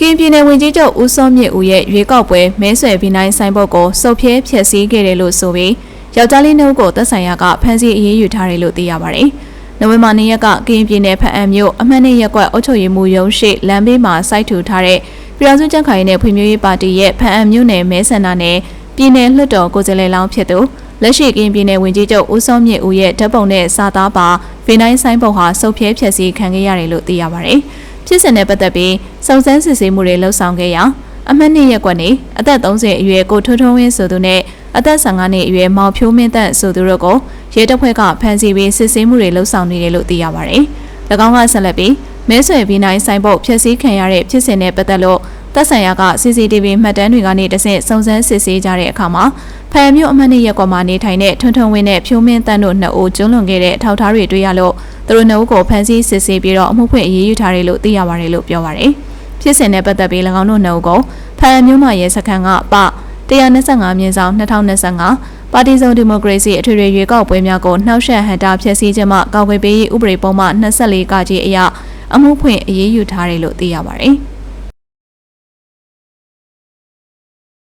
ကင်းပြည်နယ်ဝင်ကြီးချုပ်ဦးစောမြင့်ဦးရဲ့ရွေးကောက်ပွဲမဲဆွယ်ပြီးနိုင်ဆိုင်ဘုတ်ကိုစုပ်ပြဲဖျက်ဆီးခဲ့တယ်လို့ဆိုပြီးယောက်ျားလေးနှုတ်ကိုသက်ဆိုင်ရာကဖမ်းဆီးအရေးယူထားတယ်လို့သိရပါတယ်။နိုဝင်ဘာ၂ရက်ကကင်းပြည်နယ်ဖအံမြို့အမှတ်၂ရက်ကွက်အုပ်ချုပ်ရေးမှူးရုံးရှိလမ်းဘေးမှာစိုက်ထူထားတဲ့ပြည်တော်စုကြံ့ခိုင်ရေးနဲ့ဖွံ့ဖြိုးရေးပါတီရဲ့ဖအံမြို့နယ်မဲဆန္ဒနယ်ပြည်နယ်လွှတ်တော်ကိုယ်စားလှယ်လောင်းဖြစ်သူလက်ရှိကင်းပြည်နယ်ဝင်ကြီးချုပ်ဦးစောမြင့်ဦးရဲ့ဓာတ်ပုံနဲ့စာသားပါဗီနိုင်ဆိုင်ဘုတ်ဟာစုပ်ပြဲဖျက်ဆီးခံခဲ့ရတယ်လို့သိရပါတယ်။ ဖြစ်စဉ်နဲ့ပတ်သက်ပြီးစုံစမ်းစစ်ဆေးမှုတွေလှုပ်ဆောင်ခဲ့ရာအမှတ်နှစ်ရက်ကွက်နေအသက်30အရွယ်ကိုထွန်းထွန်းဝင်းဆိုသူနဲ့အသက်15နှစ်အရွယ်မောင်ဖြိုးမင်းသက်ဆိုသူတို့ကိုရဲတပ်ဖွဲ့ကဖမ်းဆီးပြီးစစ်ဆေးမှုတွေလှုပ်ဆောင်နေတယ်လို့သိရပါတယ်။၎င်းကဆက်လက်ပြီးမဲဆွယ်ပြီးနိုင်ဆိုင်ပုတ်ဖျက်ဆီးခံရတဲ့ဖြစ်စဉ်နဲ့ပတ်သက်လို့ သက်ဆိုင်ရာက CCTV မှတ်တမ်းတွေကနေတဆင့်စုံစမ်းစစ်ဆေးကြတဲ့အခါမှာဖမ်းမြို့အမှတ်နှစ်ရက်ကွက်မှာနေထိုင်တဲ့ထွန်းထွန်းဝင်းနဲ့ဖြိုးမင်းတန်းတို့နှစ်ဦးကျွလွန်ခဲ့တဲ့အထောက်အထားတွေတွေ့ရလို့သူတို့နှစ်ဦးကိုဖမ်းဆီးစစ်ဆေးပြီးတော့အမှုဖွင့်အရေးယူထားတယ်လို့သိရပါတယ်လို့ပြောပါတယ်။ဖြစ်စဉ်နဲ့ပတ်သက်ပြီး၎င်းတို့နှစ်ဦးကိုဖမ်းမြို့မှာရဲစခန်းကပ125မြင်းဆောင်2025ပါတီစုံဒီမိုကရေစီအထွေထွေရွေးကောက်ပွဲများကိုနှောက်ယှက်ဟန်တာဖျက်ဆီးခြင်းမှကာကွယ်ပေးရေးဥပဒေပုံမှန်24ကကြီးအရအမှုဖွင့်အရေးယူထားတယ်လို့သိရပါတယ်။